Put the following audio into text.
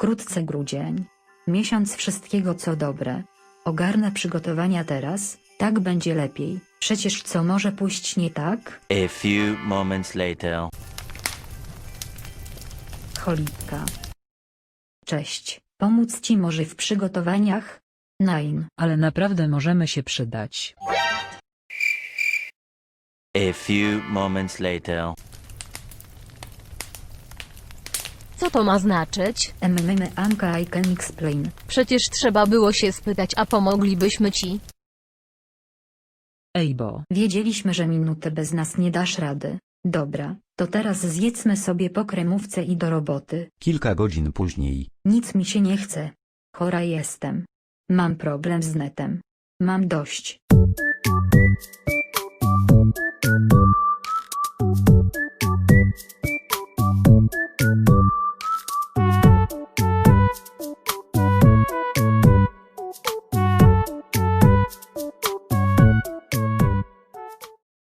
Wkrótce grudzień. Miesiąc wszystkiego co dobre. Ogarnę przygotowania teraz, tak będzie lepiej. Przecież co może pójść nie tak? A few moments later. Cholipka. Cześć, pomóc ci może w przygotowaniach? Nine. Ale naprawdę możemy się przydać. A few moments later. Co to ma znaczyć? MM Anka I can explain. Przecież trzeba było się spytać, a pomoglibyśmy ci. Ej bo, Wiedzieliśmy, że minutę bez nas nie dasz rady. Dobra, to teraz zjedzmy sobie po kremówce i do roboty. Kilka godzin później. Nic mi się nie chce. Chora jestem. Mam problem z netem. Mam dość.